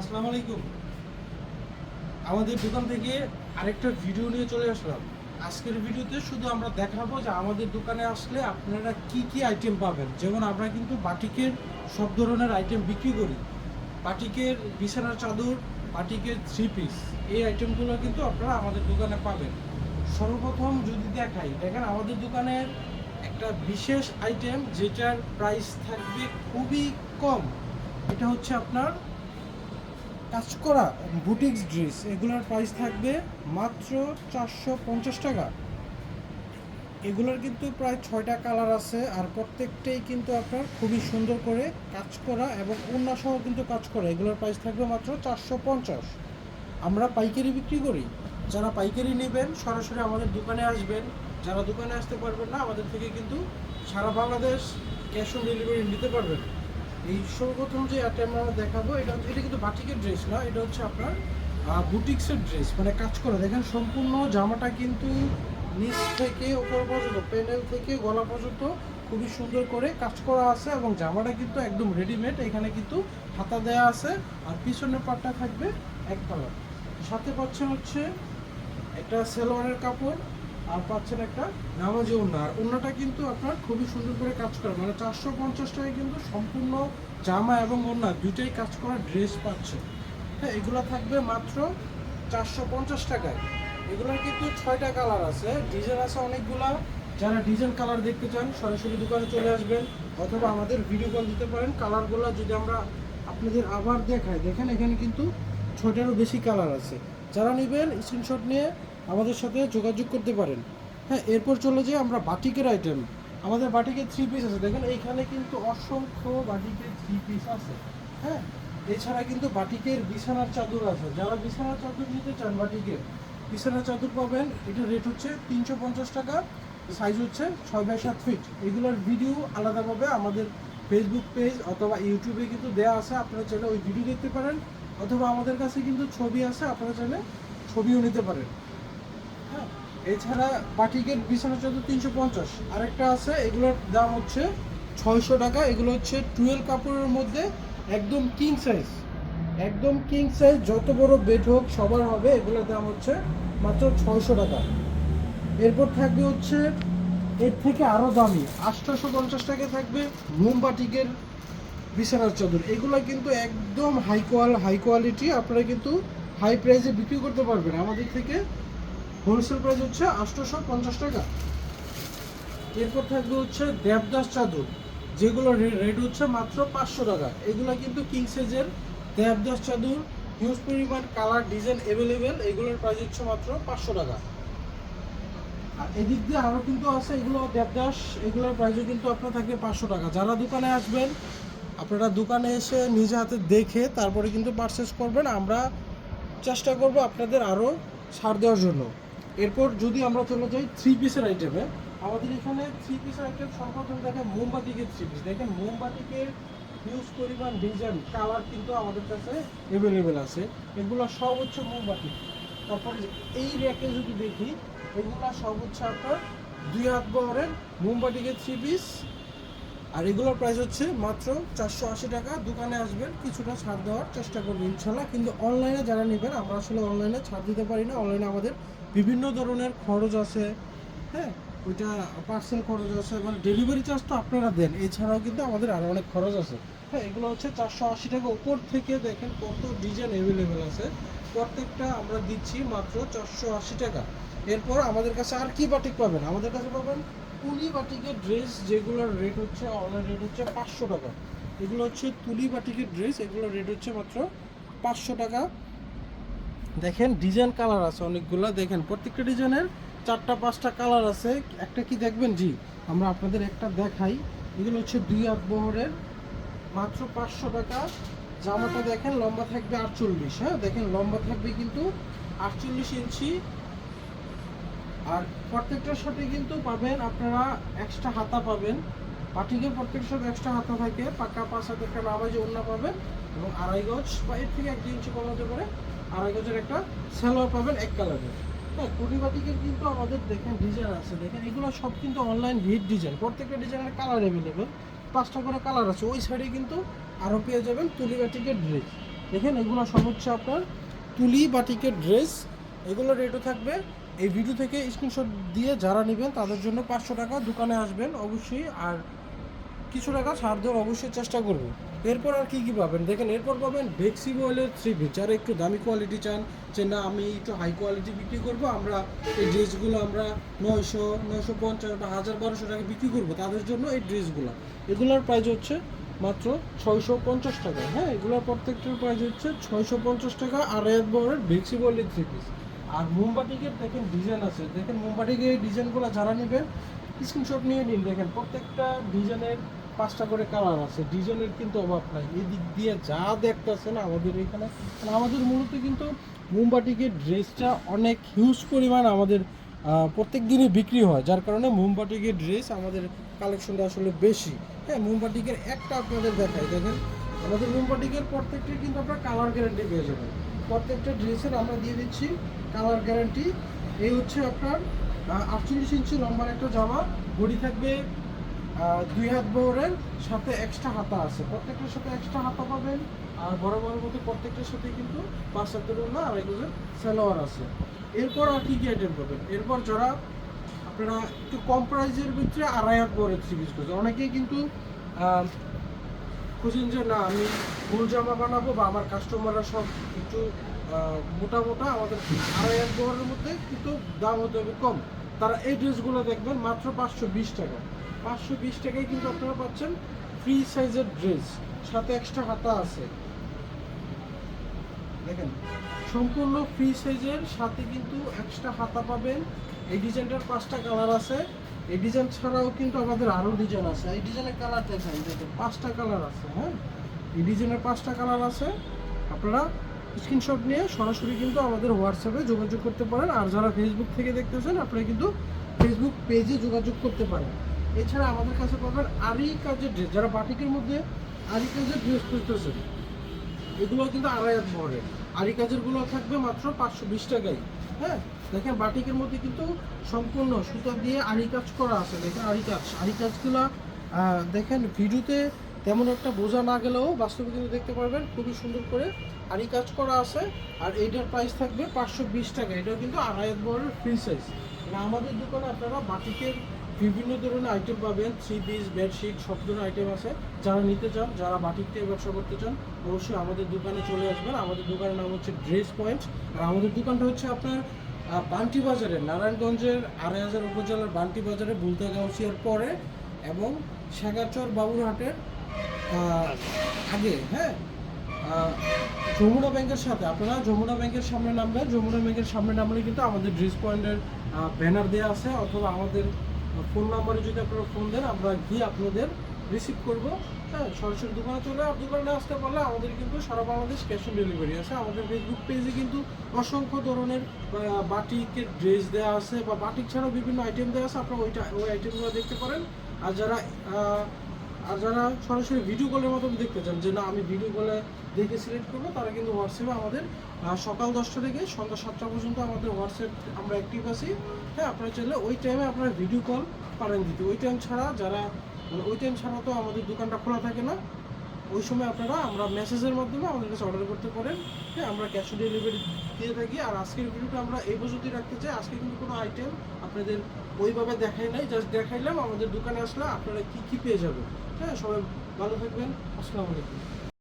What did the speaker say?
আসসালামু আলাইকুম। আমাদের দোকান থেকে আরেকটা ভিডিও নিয়ে চলে আসলাম। আজকের ভিডিওতে শুধু আমরা দেখাবো যে আমাদের দোকানে আসলে আপনারা কি কি আইটেম পাবেন। যেমন আমরা কিন্তু বাটিকের সব ধরনের আইটেম বিক্রি করি। বাটিকের বিছানার চাদর, বাটিকের থ্রি পিস এই আইটেমগুলো কিন্তু আপনারা আমাদের দোকানে পাবেন। সর্বপ্রথম যদি দেখাই, দেখেন আমাদের দোকানের একটা বিশেষ আইটেম যেটার প্রাইস থাকবে খুবই কম। এটা হচ্ছে আপনার কাজ করা বুটিক্স ড্রেস, এগুলোর প্রাইস থাকবে মাত্র চারশো পঞ্চাশ টাকা। এগুলোর কিন্তু প্রায় ছয়টা কালার আছে আর প্রত্যেকটাই কিন্তু আপনার খুবই সুন্দর করে কাজ করা এবং সহ কিন্তু কাজ করা। এগুলোর প্রাইস থাকবে মাত্র চারশো পঞ্চাশ। আমরা পাইকারি বিক্রি করি। যারা পাইকারি নেবেন, সরাসরি আমাদের দোকানে আসবেন। যারা দোকানে আসতে পারবেন না, আমাদের থেকে কিন্তু সারা বাংলাদেশ ক্যাশ অন ডেলিভারি নিতে পারবেন। এই সর্বপ্রথম যে আইটেম আমরা দেখাবো, এটা হচ্ছে এটা কিন্তু বাটিকের ড্রেস না, এটা হচ্ছে আপনার বুটিক্সের ড্রেস মানে কাজ করে। দেখেন সম্পূর্ণ জামাটা কিন্তু নিচ থেকে উপর পর্যন্ত, প্যানেল থেকে গলা পর্যন্ত খুবই সুন্দর করে কাজ করা আছে এবং জামাটা কিন্তু একদম রেডিমেড এখানে কিন্তু হাতা দেয়া আছে আর পিছনের পাটটা থাকবে এক কালার সাথে পাচ্ছেন হচ্ছে একটা সেলোয়ারের কাপড় আর পাচ্ছেন একটা নামাজি ওড়না আর ওড়নাটা কিন্তু আপনার খুবই সুন্দর করে কাজ করে। মানে চারশো পঞ্চাশ টাকায় কিন্তু সম্পূর্ণ জামা এবং ওড়না দুইটাই কাজ করা ড্রেস পাচ্ছে হ্যাঁ এগুলো থাকবে মাত্র চারশো পঞ্চাশ টাকায়। এগুলোর কিন্তু ছয়টা কালার আছে। ডিজাইন আছে অনেকগুলা। যারা ডিজাইন কালার দেখতে চান, সরাসরি দোকানে চলে আসবেন অথবা আমাদের ভিডিও কল দিতে পারেন। কালারগুলো যদি আমরা আপনাদের আবার দেখাই, দেখেন এখানে কিন্তু ছয়টারও বেশি কালার আছে। যারা নেবেন স্ক্রিনশট নিয়ে আমাদের সাথে যোগাযোগ করতে পারেন। হ্যাঁ এরপর চলে যাই আমরা বাটিকের আইটেম আমাদের বাটিকের থ্রি পিস আছে। দেখেন, এইখানে কিন্তু অসংখ্য বাটিকের থ্রি পিস আছে। হ্যাঁ এছাড়া কিন্তু বাটিকের বিছানার চাদর আছে। যারা বিছানার চাদর নিতে চান বাটিকের বিছানার চাদর পাবেন। এটার রেট হচ্ছে তিনশো পঞ্চাশ টাকা। সাইজ হচ্ছে ছয় বাই সাত ফিট এগুলোর ভিডিও আলাদাভাবে আমাদের ফেসবুক পেজ অথবা ইউটিউবে কিন্তু দেওয়া আছে। আপনারা চাইলে ওই ভিডিও দেখতে পারেন। অথবা আমাদের কাছে কিন্তু ছবি আছে। আপনারা চাইলে ছবিও নিতে পারেন। এছাড়া বাটিকের বিছানা চাদর তিনশো পঞ্চাশ। আরেকটা আছে, এগুলোর দাম হচ্ছে ছয়শো টাকা। এগুলো হচ্ছে টুয়েলভ কাপড়ের মধ্যে একদম কিং সাইজ একদম কিং সাইজ যত বড় বেড হোক, সবার হবে। এগুলোর দাম হচ্ছে মাত্র ছয়শো টাকা। এরপর থাকবে হচ্ছে, এর থেকে আরও দামি, আটশোশো পঞ্চাশ টাকা থাকবে মোমবাটিকের বিছানার চাদর। এগুলো কিন্তু একদম হাই কোয়াল হাই কোয়ালিটি আপনারা কিন্তু হাই প্রাইসে বিক্রি করতে পারবেন। আমাদের থেকে হোলসেল প্রাইস হচ্ছে আটশোশো পঞ্চাশ টাকা। এরপর থাকবে হচ্ছে দেবদাস চাদর, যেগুলো রেট হচ্ছে মাত্র পাঁচশো টাকা। এগুলো কিন্তু কিং সাইজের দেবদাস চাদর হিউজ পরিমাণ কালার ডিজাইন অ্যাভেলেবেল এগুলোর প্রাইস হচ্ছে মাত্র পাঁচশো টাকা। আর এদিক দিয়ে আরও কিন্তু আছে এগুলো দেবদাস, এগুলোর প্রাইসও কিন্তু আপনার থাকবে পাঁচশো টাকা। যারা দোকানে আসবেন, আপনারা দোকানে এসে নিজে হাতে দেখে তারপরে কিন্তু পারচেস করবেন। আমরা চেষ্টা করব আপনাদের আরও ছাড় দেওয়ার জন্য। এরপর যদি আমরা চলে যাই থ্রি পিসের আইটেমে আমাদের এখানে থ্রি পিসের আইটেম সর্বপ্রথম দেখেন মোমবাতিকের থ্রি পিস দেখেন মোমবাতিকের হিউজ পরিমাণ ডিজাইন কালার কিন্তু আমাদের কাছে অ্যাভেলেবেল আছে। এগুলো সব হচ্ছে মোমবাতি। তারপর এই র্যাকে যদি দেখি, এগুলো সব হচ্ছে আপনার দুই হাত বহরের মোমবাতিকের থ্রি পিস আর এগুলোর প্রাইস হচ্ছে মাত্র চারশো আশি টাকা। দোকানে আসবেন, কিছুটা ছাড় দেওয়ার চেষ্টা করবেন, ইনশাল্লাহ। কিন্তু অনলাইনে যারা নেবেন, আমরা আসলে অনলাইনে ছাড় দিতে পারি না। অনলাইনে আমাদের বিভিন্ন ধরনের খরচ আছে হ্যাঁ? ওইটা পার্সেল খরচ আছে মানে ডেলিভারি চার্জ তো আপনারা দেন, এছাড়াও কিন্তু আমাদের আরও অনেক খরচ আছে। হ্যাঁ এগুলো হচ্ছে চারশো আশি টাকা উপর থেকে দেখেন কত ডিজাইন অ্যাভেলেবেল আছে। প্রত্যেকটা আমরা দিচ্ছি মাত্র চারশো আশি টাকা। এরপর আমাদের কাছে আর কি বাটিক পাবেন? আমাদের কাছে পাবেন তুলি বাটিকের ড্রেস যেগুলোর রেট হচ্ছে অনলাইন রেট হচ্ছে পাঁচশো টাকা। এগুলো হচ্ছে তুলি বাটিকের ড্রেস এগুলোর রেট হচ্ছে মাত্র পাঁচশো টাকা। দেখেন ডিজাইন কালার আছে, অনেকগুলো দেখেন। প্রত্যেকটা ডিজাইনের চারটা, পাঁচটা কালার আছে। একটা কি দেখবেন? জি, আমরা আপনাদের একটা দেখাই। এগুলো হচ্ছে দুই আট বহরের মাত্র পাঁচশো টাকা। জামাটা দেখেন, লম্বা থাকবে আটচল্লিশ। হ্যাঁ দেখেন, লম্বা থাকবে কিন্তু আটচল্লিশ ইঞ্চি। আর প্রত্যেকটার সাথে কিন্তু পাবেন আপনারা এক্সট্রা হাতা পাবেন। পাটিকে প্রত্যেকটার সাথে এক্সট্রা হাতা থাকে। পাকা পাঁচ হাতে একটা নামাজে অন্য পাবেন এবং আড়াই গজ বা এর থেকে এক ইঞ্চি কম হতে পারে আড়াই গজের একটা সালোয়ার পাবেন এক কালারের। হ্যাঁ কুড়ি বাটিকের কিন্তু আমাদের দেখেন ডিজাইন আছে। দেখেন, এগুলো সব কিন্তু অনলাইন হিট ডিজাইন প্রত্যেকটা ডিজাইনের কালার অ্যাভেলেবেল পাঁচটা করে কালার আছে। ওই সাইডে কিন্তু আরও পেয়ে যাবেন তুলি বাটিকের ড্রেস দেখেন, এগুলো সব হচ্ছে আপনার তুলি বাটিকের ড্রেস এগুলো রেটও থাকবে। এই ভিডিও থেকে স্ক্রিনশট দিয়ে যারা নেবেন, তাদের জন্য পাঁচশো টাকা দোকানে আসবেন অবশ্যই। আর কিছু টাকা ছাড় দেওয়ার অবশ্যই চেষ্টা করব। এরপর আর কি কি পাবেন? দেখেন, এরপর পাবেন ভেক্সি বয়েলের থ্রি পিস যারা একটু দামি কোয়ালিটি চান, যে না, আমি একটু হাই কোয়ালিটি বিক্রি করব, আমরা এই ড্রেসগুলো আমরা নয়শো নয়শো পঞ্চাশ বা হাজার বারোশো টাকা বিক্রি করব তাদের জন্য এই ড্রেসগুলো এগুলোর প্রাইস হচ্ছে মাত্র ছয়শো পঞ্চাশ টাকা। হ্যাঁ এগুলোর প্রত্যেকটার প্রাইস হচ্ছে ছয়শো পঞ্চাশ টাকা, আর এক বরের ভেক্সি বয়েলের থ্রি পিস আর মোমবাটিকের দেখেন ডিজাইন আছে। দেখেন মোমবাটিকে এই ডিজাইনগুলো যারা নেবেন স্ক্রিনশট নিয়ে নিন। দেখেন প্রত্যেকটা ডিজাইনের পাঁচটা করে কালার আছে, ডিজাইনের কিন্তু অভাব নাই। এদিক দিয়ে যা দেখতেছেন আমাদের এখানে মানে আমাদের মূলত কিন্তু মোমবাটিকের ড্রেসটা অনেক হিউজ পরিমাণ আমাদের প্রত্যেক দিনই বিক্রি হয়। যার কারণে মোমবাটিকের ড্রেস আমাদের কালেকশনটা আসলে বেশি। হ্যাঁ মোমবাটিকের একটা আপনাদের দেখাই, দেখেন, আমাদের মোমবাটিকের প্রত্যেকটির কিন্তু আপনার কালার গ্যারান্টি পেয়ে যাবেন। প্রত্যেকটা ড্রেসের আমরা দিয়ে দিচ্ছি কালার গ্যারান্টি এই হচ্ছে আপনার আটচল্লিশ ইঞ্চি লম্বার একটা জামা, বডি থাকবে দুই হাত বহরের সাথে এক্সট্রা হাতা আছে। প্রত্যেকটার সাথে এক্সট্রা হাতা পাবেন, আর বড় বড় মতো প্রত্যেকটার সাথে কিন্তু পাঁচ হাতের না আর এগুলো সালোয়ার আছে। এরপর আর কি কি আইটেম পাবেন? এরপর যারা আপনারা একটু কম প্রাইসের ভিতরে আড়াই হাত বহরের থ্রি পিস অনেকেই কিন্তু খুঁজছেন যে না, আমি ফুল জামা বানাবো বা আমার কাস্টমাররা সব একটু মোটা মোটা, আমাদের আড়াই এক বহরের মধ্যে কিন্তু দাম হতে হবে কম। তারা এই ড্রেসগুলো দেখবেন মাত্র পাঁচশো বিশ টাকা। পাঁচশো বিশ টাকায় কিন্তু আপনারা পাচ্ছেন ফ্রি সাইজের ড্রেস সাথে এক্সট্রা হাতা আছে। দেখেন, সম্পূর্ণ ফ্রি সাইজের সাথে কিন্তু এক্সট্রা হাতা পাবেন। এই ডিজাইনটার পাঁচটা কালার আছে। এই ডিজাইন ছাড়াও কিন্তু আমাদের আরও ডিজাইন আছে। এই ডিজাইনের কালার দেখেন দেখেন, পাঁচটা কালার আছে হ্যাঁ? এই ডিজাইনের পাঁচটা কালার আছে। আপনারা স্ক্রিনশট নিয়ে সরাসরি কিন্তু আমাদের হোয়াটসঅ্যাপে যোগাযোগ করতে পারেন। আর যারা ফেসবুক থেকে দেখতেছেন, আপনারা কিন্তু ফেসবুক পেজে যোগাযোগ করতে পারেন। এছাড়া আমাদের কাছে পাবেন আরি কাজের ড্রেস যারা বাটিকের মধ্যে আরি কাজের ড্রেস খুঁজতেছেন, এগুলো কিন্তু আড়াই হাত বহরের আরি কাজেরগুলো থাকবে মাত্র পাঁচশো বিশ টাকায়। হ্যাঁ দেখেন বাটিকের মধ্যে কিন্তু সম্পূর্ণ সুতা দিয়ে আরি কাজ করা আছে। দেখেন আরি কাজ আরি কাজগুলো দেখেন ভিডিওতে তেমন একটা বোঝা না গেলেও বাস্তবে কিন্তু দেখতে পারবেন, খুবই সুন্দর করে আরি কাজ করা আছে। আর এইটার প্রাইস থাকবে পাঁচশো বিশ টাকা। এটাও কিন্তু আড়াই হাত বহরের ফ্রি সাইজ আমাদের দোকানে আপনারা বাটিকের বিভিন্ন ধরনের আইটেম পাবেন থ্রি পিস বেডশিট সব ধরনের আইটেম আছে। যারা নিতে চান, যারা বাটিক থেকে ব্যবসা করতে চান, অবশ্যই আমাদের দোকানে চলে আসবেন। আমাদের দোকানের নাম হচ্ছে ড্রেস পয়েন্ট আর আমাদের দোকানটা হচ্ছে আপনার বান্টি বাজারে নারায়ণগঞ্জের আড়াই হাজার উপজেলার বান্টি বাজারে বুলতা গাউসিয়ার পরে এবং শেখাচর বাবুরহাটের আগে হ্যাঁ? যমুনা ব্যাংকের সাথে আপনারা যমুনা ব্যাংকের সামনে নামবেন। যমুনা ব্যাংকের সামনে নামলে কিন্তু আমাদের ড্রেস পয়েন্টের ব্যানার দেওয়া আছে অথবা আমাদের ফোন নাম্বারে যদি আপনারা ফোন দেন, আমরা গিয়ে আপনাদের রিসিভ করব। হ্যাঁ সরাসরি দোকানে চলে দোকানে আসতে পারলে আমাদের কিন্তু সারা বাংলাদেশ ক্যাশ অন ডেলিভারি আছে। আমাদের ফেসবুক পেজে কিন্তু অসংখ্য ধরনের বাটিকের ড্রেস দেওয়া আছে বা বাটিক ছাড়াও বিভিন্ন আইটেম দেওয়া আছে। আপনারা ওইটা, ওই আইটেমগুলো দেখতে পারেন। আর যারা আর যারা সরাসরি ভিডিও কলের মাধ্যমে দেখতে চান, যে না, আমি ভিডিও কলে দেখে সিলেক্ট করব, তারা কিন্তু হোয়াটসঅ্যাপে আমাদের সকাল দশটা থেকে সন্ধ্যা সাতটা পর্যন্ত আমাদের হোয়াটসঅ্যাপ আমরা অ্যাক্টিভ আছি। হ্যাঁ আপনারা চাইলে ওই টাইমে আপনারা ভিডিও কল পারেন দিতে। ওই টাইম ছাড়া যারা মানে ওই টাইম ছাড়া তো আমাদের দোকানটা খোলা থাকে না। ওই সময় আপনারা আমরা মেসেজের মাধ্যমে আমাদের কাছে অর্ডার করতে পারেন। হ্যাঁ আমরা ক্যাশ অন ডেলিভারি দিয়ে থাকি। আর আজকের ভিডিওটা আমরা এই পর্যন্তই রাখতে চাই। আজকে কিন্তু কোনো আইটেম আপনাদের ওইভাবে দেখাই নাই। জাস্ট দেখাইলাম, আমাদের দোকানে আসলে আপনারা কী কী পেয়ে যাবেন। হ্যাঁ সবাই ভালো থাকবেন। আসসালামু আলাইকুম।